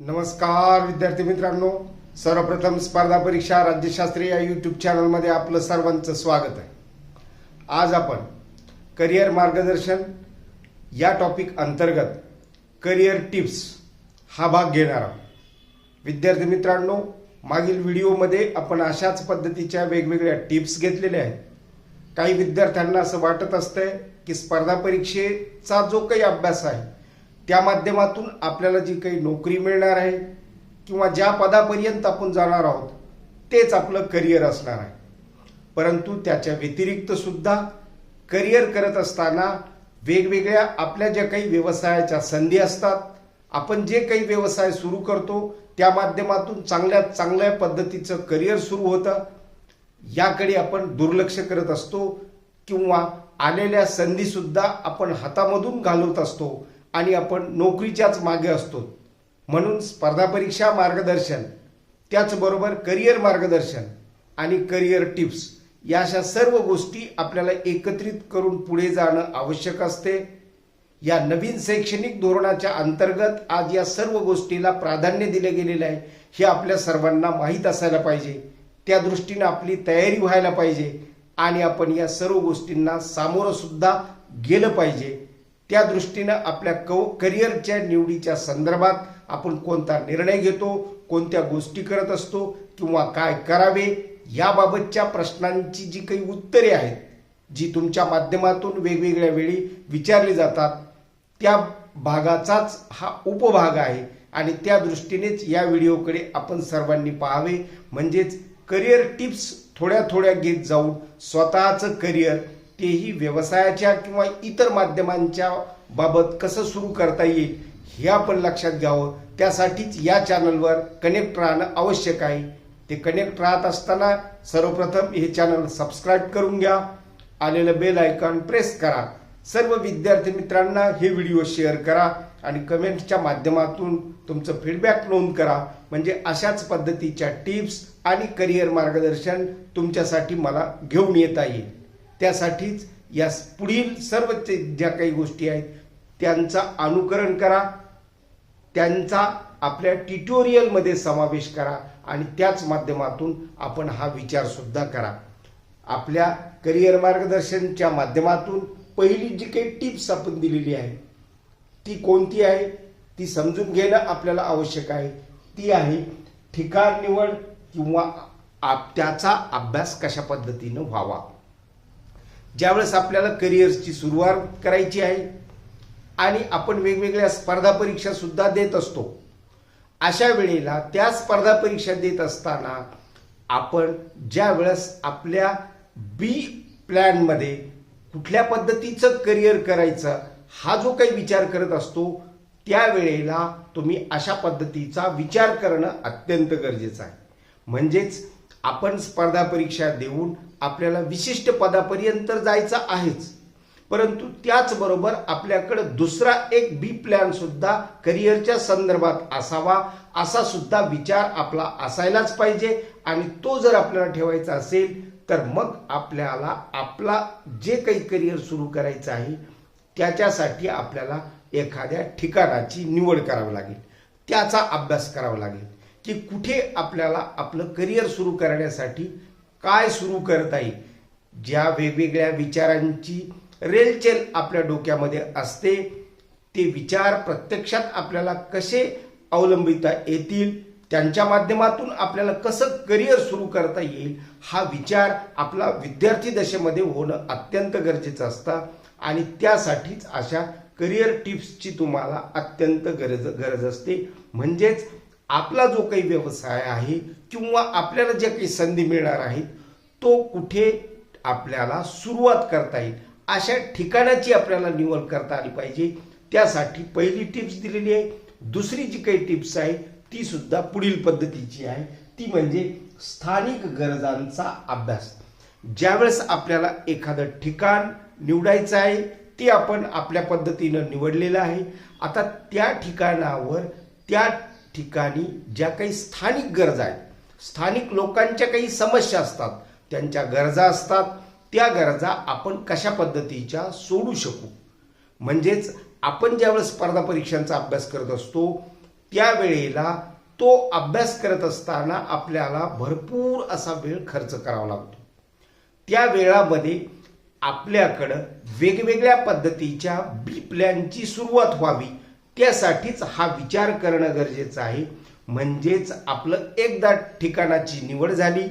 नमस्कार विद्यार्थी मित्रांनो. सर्वप्रथम स्पर्धा परीक्षा राज्यशास्त्री या यूट्यूब चॅनलमध्ये आपलं सर्वांचं स्वागत आहे. आज आपण करिअर मार्गदर्शन या टॉपिक अंतर्गत करिअर टिप्स हा भाग घेणार आहोत. विद्यार्थी मित्रांनो मागील व्हिडिओमध्ये आपण अशाच पद्धतीच्या वेगवेगळ्या टिप्स घेतलेल्या आहेत. काही विद्यार्थ्यांना असं वाटत असतंय की स्पर्धा परीक्षेचा जो काही अभ्यास आहे त्या माध्यमातून आपल्याला जी काही नोकरी मिळणार आहे किंवा ज्या पदापर्यंत आपण जाणार आहोत तेच आपलं करिअर असणार आहे. परंतु त्याच्या व्यतिरिक्त सुद्धा करिअर करत असताना वेगवेगळ्या आपल्या ज्या काही व्यवसायाच्या संधी असतात आपण जे काही व्यवसाय सुरू करतो त्या माध्यमातून चांगल्यात चांगल्या पद्धतीचं करिअर सुरू होतं. याकडे आपण दुर्लक्ष करत असतो किंवा आलेल्या संधीसुद्धा आपण हातामधून घालवत असतो. आणि आपण नोकरीच्याच मागे असतो. म्हणून स्पर्धा परीक्षा मार्गदर्शन त्याचबरोबर करिअर मार्गदर्शन आणि करिअर टिप्स या अशा सर्व गोष्टी आपल्याला एकत्रित करून पुढे जाणं आवश्यक असते. या नवीन शैक्षणिक धोरणाच्या अंतर्गत आज या सर्व गोष्टीला प्राधान्य दिले गेलेले आहे. हे आपल्या सर्वांना माहीत असायला पाहिजे. त्या दृष्टीनं आपली तयारी व्हायला पाहिजे आणि आपण या सर्व गोष्टींना सामोरंसुद्धा गेलं पाहिजे. त्या दृष्टीनं आपल्या कौ करिअरच्या निवडीच्या संदर्भात आपण कोणता निर्णय घेतो कोणत्या गोष्टी करत असतो किंवा काय करावे याबाबतच्या प्रश्नांची जी काही उत्तरे आहेत जी तुमच्या माध्यमातून वेगवेगळ्या वेळी विचारली जातात त्या भागाचाच हा उपभाग आहे. आणि त्या दृष्टीनेच या व्हिडिओकडे आपण सर्वांनी पाहावे. म्हणजेच करिअर टिप्स थोड्या थोड्या घेत जाऊन स्वतःचं करिअर तेही व्यवसायाच्या किंवा इतर माध्यमांच्या बाबत कसं सुरू करता येईल हे आपण लक्षात घ्यावं. त्यासाठीच या चॅनलवर कनेक्ट राहणं आवश्यक आहे. ते कनेक्ट राहत असताना सर्वप्रथम हे चॅनल सबस्क्राईब करून घ्या. आलेलं बेल आयकॉन प्रेस करा. सर्व विद्यार्थी मित्रांना हे व्हिडिओ शेअर करा आणि कमेंटच्या माध्यमातून तुमचं फीडबॅक नोंद करा. म्हणजे अशाच पद्धतीच्या टिप्स आणि करिअर मार्गदर्शन तुमच्यासाठी मला घेऊन येता येईल. त्यासाठीच या पुढील सर्व ज्या काही गोष्टी आहेत त्यांचा अनुकरण करा. त्यांचा आपल्या ट्युटोरियलमध्ये समावेश करा आणि त्याच माध्यमातून आपण हा विचारसुद्धा करा. आपल्या करिअर मार्गदर्शनच्या माध्यमातून पहिली जी काही टिप्स आपण दिलेली आहे ती कोणती आहे ती समजून घेणं आपल्याला आवश्यक आहे. ती आहे ठिकाण निवड किंवा आप- त्याचा अभ्यास कशा पद्धतीनं व्हावा. ज्यावेळेस आपल्याला करिअरची सुरुवात करायची आहे आणि आपण वेगवेगळ्या स्पर्धा परीक्षा सुद्धा देत असतो अशा वेळेला त्या स्पर्धा परीक्षा देत असताना आपण ज्या वेळेस आपल्या बी प्लॅनमध्ये कुठल्या पद्धतीचं करिअर करायचं हा जो काही विचार करत असतो त्यावेळेला तुम्ही अशा पद्धतीचा विचार करणं अत्यंत गरजेचं आहे. म्हणजेच आपण स्पर्धा परीक्षा देऊन आपल्याला विशिष्ट पदापर्यंत जायचं आहेच. परंतु त्याचबरोबर आपल्याकडे दुसरा एक बी प्लॅन सुद्धा करिअरच्या संदर्भात असावा असा सुद्धा विचार आपला असायलाच पाहिजे. आणि तो जर आपल्याला ठेवायचा असेल तर मग आपल्याला आपला जे काही करिअर सुरू करायचं आहे त्याच्यासाठी आपल्याला एखाद्या ठिकाणाची निवड करावी लागेल. त्याचा अभ्यास करावा लागेल. की कुठे आपल्याला आपलं करिअर सुरू करण्यासाठी काय सुरू करता येईल? ज्या वेगवेगळ्या विचारांची रेलचेल आपल्या डोक्यामध्ये असते ते विचार प्रत्यक्षात आपल्याला कसे अवलंबिता येतील? त्यांच्या माध्यमातून आपल्याला कसं करिअर सुरू करता येईल? हा विचार आपला विद्यार्थी दशेमध्ये होणं अत्यंत गरजेचं असतं. आणि त्यासाठीच अशा करिअर टिप्सची तुम्हाला अत्यंत गरज गरज असते. म्हणजेच आपला जो काही व्यवसाय आहे किंवा आपल्याला ज्या काही संधी मिळणार आहेत तो कुठे आपल्याला सुरुवात करता येईल? अशा ठिकाणाची आपल्याला निवड करता आली पाहिजे. त्यासाठी पहिली टिप्स दिलेली आहे. दुसरी जी काही टिप्स आहे ती सुद्धा पुढील पद्धतीची आहे. ती म्हणजे स्थानिक गरजांचा अभ्यास. ज्यावेळेस आपल्याला एखादं ठिकाण निवडायचं आहे ते आपण आपल्या पद्धतीनं निवडलेलं आहे. आता त्या ठिकाणावर त्या ठिकाणी ज्या काही स्थानिक गरजा आहेत स्थानिक लोकांच्या काही समस्या असतात त्यांच्या गरजा असतात त्या गरजा आपण कशा पद्धतीच्या सोडू शकू? म्हणजेच आपण ज्यावेळेस स्पर्धा परीक्षांचा अभ्यास करत असतो त्यावेळेला तो अभ्यास करत असताना आपल्याला भरपूर असा वेळ खर्च करावा लागतो. त्या वेळामध्ये आपल्याकडं वेगवेगळ्या पद्धतीच्या बी प्लॅनची सुरुवात व्हावी त्यासाठीच हा विचार करणं गरजेचं आहे. म्हणजेच आपलं एकदा ठिकाणाची निवड झाली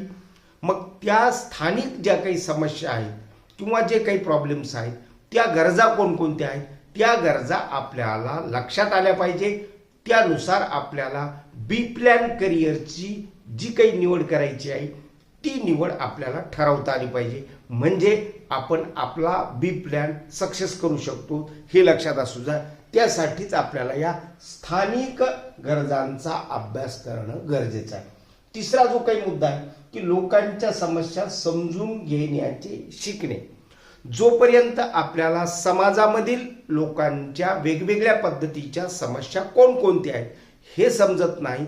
मग त्या स्थानिक ज्या काही समस्या आहेत किंवा जे काही प्रॉब्लेम्स आहेत त्या गरजा कोणकोणत्या आहेत त्या गरजा आपल्याला लक्षात आल्या पाहिजे. त्यानुसार आपल्याला बी प्लॅन करिअरची जी काही निवड करायची आहे ती निवड आपल्याला ठरवता आली पाहिजे. म्हणजे आपण आपला बी प्लॅन सक्सेस करू शकतो हे लक्षात असू द्या. त्यासाठीच आपल्याला या स्थानिक गरजांचा अभ्यास करणं गरजेचं आहे. तिसरा जो काही मुद्दा आहे की लोकांच्या समस्या समजून घेण्याचे शिकणे. जोपर्यंत आपल्याला समाजामधील लोकांच्या वेगवेगळ्या पद्धतीच्या समस्या कोणकोणत्या आहेत हे समजत नाही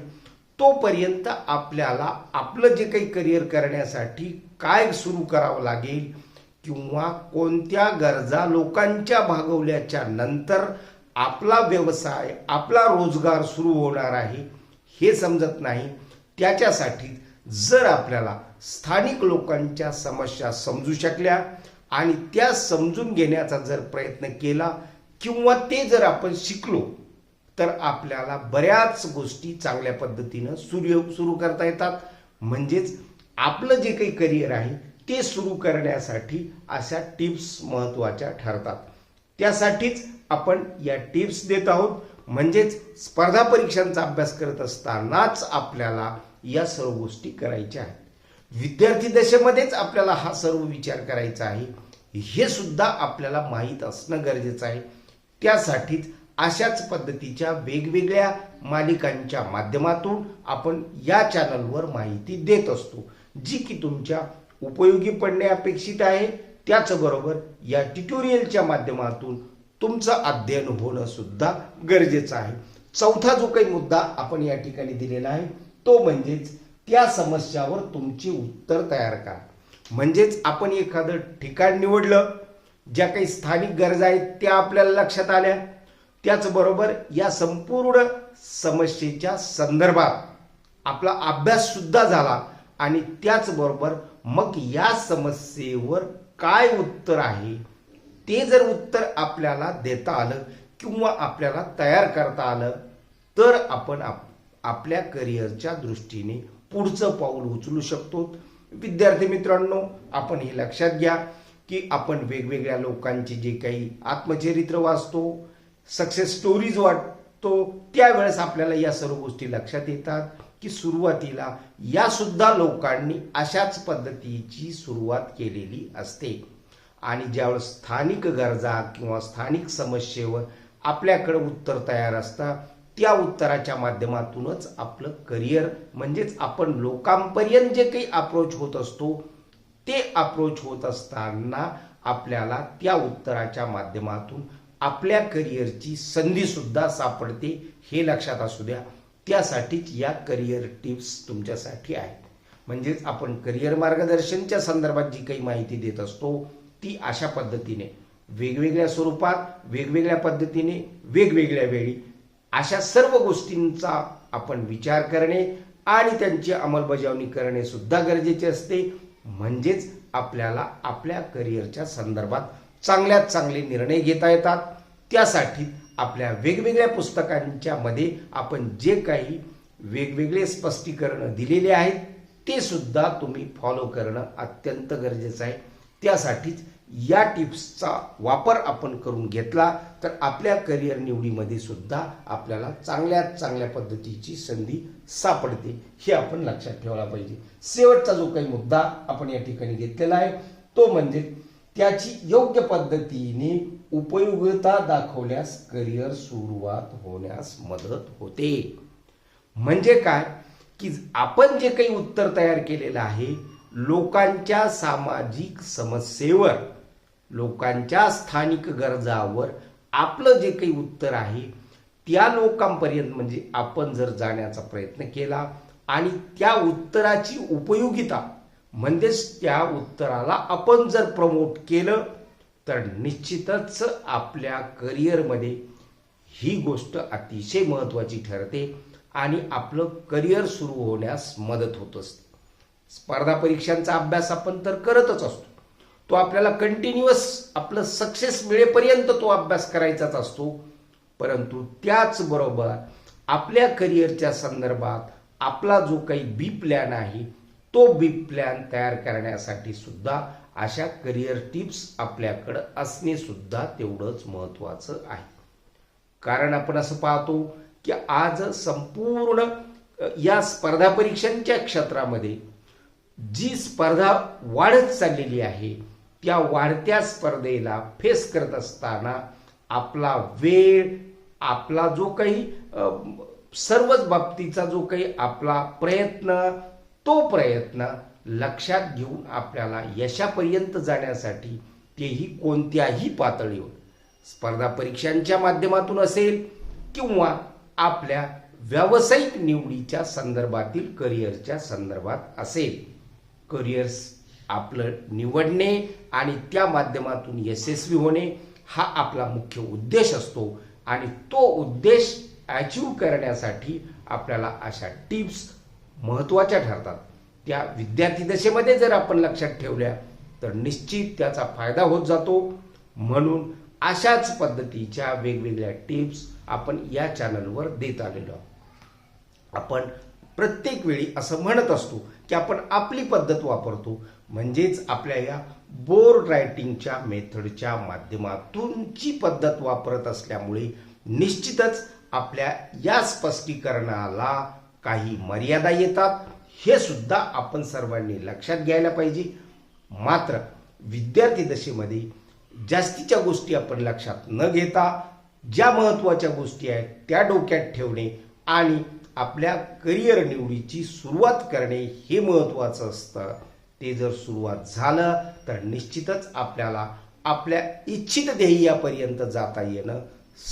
तोपर्यंत आपल्याला आपलं जे काही करिअर करण्यासाठी काय सुरू करावं लागेल किंवा कोणत्या गरजा लोकांच्या भागवल्याच्या नंतर आपला व्यवसाय आपला रोजगार सुरू होणार आहे हे समजत नाही. त्याच्यासाठी जर आपल्याला स्थानिक लोकांच्या समस्या समजू शकल्या आणि त्या समजून घेण्याचा जर प्रयत्न केला किंवा ते जर आपण शिकलो तर आपल्याला बऱ्याच गोष्टी चांगल्या पद्धतीनं सुरू सुरू करता येतात. म्हणजेच आपलं जे काही करिअर आहे ते सुरू करण्यासाठी अशा टिप्स महत्त्वाच्या ठरतात. त्यासाठीच आपण या टिप्स देत आहोत. म्हणजेच स्पर्धा परीक्षांचा अभ्यास करत असतानाच आपल्याला या सर्व गोष्टी करायच्या आहेत. विद्यार्थी दशेमध्येच आपल्याला हा सर्व विचार करायचा आहे. हे सुद्धा आपल्याला माहीत असणं गरजेचं आहे. त्यासाठीच अशाच पद्धतीच्या वेगवेगळ्या मालिकांच्या माध्यमातून आपण या चॅनलवर माहिती देत असतो. जी की तुमच्या उपयोगी पडणे अपेक्षित आहे. त्याचबरोबर या ट्युटोरियलच्या माध्यमातून तुमचं अध्ययन होणं सुद्धा गरजेचं आहे. चौथा जो काही मुद्दा आपण या ठिकाणी दिलेला आहे तो म्हणजेच त्या समस्यावर तुमची उत्तर तयार करा. म्हणजेच आपण एखादं ठिकाण निवडलं ज्या काही स्थानिक गरजा आहेत त्या आपल्याला लक्षात आल्या. त्याचबरोबर या संपूर्ण समस्येच्या संदर्भात आपला अभ्यास सुद्धा झाला आणि त्याचबरोबर मग या समस्येवर काय उत्तर आहे? ते जर उत्तर आपल्याला देता आलं किंवा आपल्याला तयार करता आलं तर आपण आप आपल्या करिअरच्या दृष्टीने पुढचं पाऊल उचलू शकतो. विद्यार्थी मित्रांनो आपण हे लक्षात घ्या की आपण वेगवेगळ्या लोकांचे जे काही आत्मचरित्र वाचतो सक्सेस स्टोरीज वाटतो त्यावेळेस आपल्याला या सर्व गोष्टी लक्षात येतात. की सुरुवातीला या सुद्धा लोकांनी अशाच पद्धतीची सुरुवात केलेली असते. आणि ज्यावेळेस स्थानिक गरजा किंवा स्थानिक समस्येवर आपल्याकडे उत्तर तयार असतं त्या उत्तराच्या माध्यमातूनच आपलं करिअर म्हणजेच आपण लोकांपर्यंत जे काही अप्रोच होत असतो ते अप्रोच होत असताना आपल्याला त्या उत्तराच्या माध्यमातून आपल्या करिअरची संधीसुद्धा सापडते हे लक्षात असू द्या. त्यासाठीच या करिअर टिप्स तुमच्यासाठी आहेत. म्हणजेच आपण करिअर मार्गदर्शनच्या संदर्भात जी काही माहिती देत असतो ती अशा पद्धतीने वेगवेगळ्या स्वरूपात वेगवेगळ्या पद्धतीने वेगवेगळ्या वेळी अशा सर्व गोष्टींचा आपण विचार करणे आणि त्यांची अंमलबजावणी करणे सुद्धा गरजेचे असते. म्हणजेच आपल्याला आपल्या करिअरच्या संदर्भात चांगल्यात चांगले निर्णय घेता येतात. त्यासाठी आपल्या वेगवेगळ्या पुस्तकांच्या मध्ये आपण जे काही वेगवेगळे स्पष्टीकरण दिलेले आहेत ते सुद्धा तुम्ही फॉलो करणं अत्यंत गरजेचं आहे. त्यासाठीच या टिप्सचा वापर आपण करून घेतला तर आपल्या करिअर निवडीमध्ये सुद्धा आपल्याला चांगल्यात चांगल्या पद्धतीची संधी सापडते हे आपण लक्षात ठेवला पाहिजे. शेवटचा जो काही मुद्दा आपण या ठिकाणी घेतलेला आहे तो म्हणजे त्याची योग्य पद्धतीने उपयोगिता दाखवल्यास करिअर सुरुवात होण्यास मदत होते. म्हणजे काय? की आपण जे काही उत्तर तयार केलेलं आहे लोकांच्या सामाजिक समस्येवर लोकांच्या स्थानिक गरजावर आपलं जे काही उत्तर आहे त्या लोकांपर्यंत म्हणजे आपण जर जाण्याचा प्रयत्न केला आणि त्या उत्तराची उपयोगिता म्हणजेच त्या उत्तराला आपण जर प्रमोट केलं तर निश्चितच आपल्या करिअरमध्ये ही गोष्ट अतिशय महत्त्वाची ठरते आणि आपलं करिअर सुरू होण्यास मदत होत असते. स्पर्धा परीक्षांचा अभ्यास आपण तर करतच असतो. तो आपल्याला कंटिन्युअस आपलं सक्सेस मिळेपर्यंत तो अभ्यास करायचाच असतो. परंतु त्याचबरोबर आपल्या करिअरच्या संदर्भात आपला जो काही बी प्लॅन आहे तो बी प्लॅन तयार करण्यासाठी सुद्धा अशा करिअर टिप्स आपल्याकडं असणे सुद्धा तेवढंच महत्त्वाचं आहे. कारण आपण असं पाहतो की आज संपूर्ण या स्पर्धा परीक्षांच्या क्षेत्रामध्ये जी स्पर्धा वाढत चाललेली आहे त्या वाढत्या स्पर्धेला फेस करत असताना आपला वेळ आपला जो काही सर्वच बाबतीचा जो काही आपला प्रयत्न तो प्रयत्न लक्षात घेऊन आपल्याला यशापर्यंत जाण्यासाठी तेही कोणत्याही पातळीवर. स्पर्धा परीक्षांच्या माध्यमातून असेल किंवा आपल्या व्यावसायिक निवडीच्या संदर्भातील करिअरच्या संदर्भात असेल. करिअर्स आपलं निवडणे आणि त्या माध्यमातून यशस्वी होणे हा आपला मुख्य उद्देश असतो आणि तो उद्देश अचीव करण्यासाठी आपल्याला अशा टिप्स महत्त्वाच्या ठरतात. त्या विद्यार्थी दशेमध्ये जर आपण लक्षात ठेवल्या तर निश्चित त्याचा फायदा होत जातो. म्हणून अशाच पद्धतीच्या वेगवेगळ्या टिप्स आपण या चॅनलवर देत आलेलो आहोत. आपण प्रत्येक वेळी असं म्हणत असतो की आपण आपली पद्धत वापरतो म्हणजेच आपल्या या बोर्ड रायटिंगच्या मेथडच्या माध्यमातूनची पद्धत वापरत असल्यामुळे निश्चितच आपल्या या स्पष्टीकरणाला काही मर्यादा येतात हे सुद्धा आपण सर्वांनी लक्षात घ्यायला पाहिजे. मात्र विद्यार्थी दशेमध्ये जास्तीच्या गोष्टी आपण लक्षात न घेता ज्या महत्त्वाच्या गोष्टी आहेत त्या डोक्यात ठेवणे आणि आपल्या करिअर निवडीची सुरुवात करणे हे महत्त्वाचं असतं. ते जर सुरुवात झालं तर निश्चितच आपल्याला आपल्या इच्छित ध्येयापर्यंत जाता येणं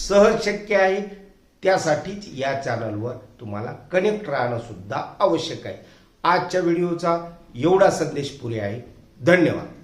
सहज शक्य आहे. त्यासाठीच या चॅनलवर तुम्हाला कनेक्ट राहणं सुद्धा आवश्यक आहे. आजच्या व्हिडिओचा एवढा संदेश पुरे आहे. धन्यवाद.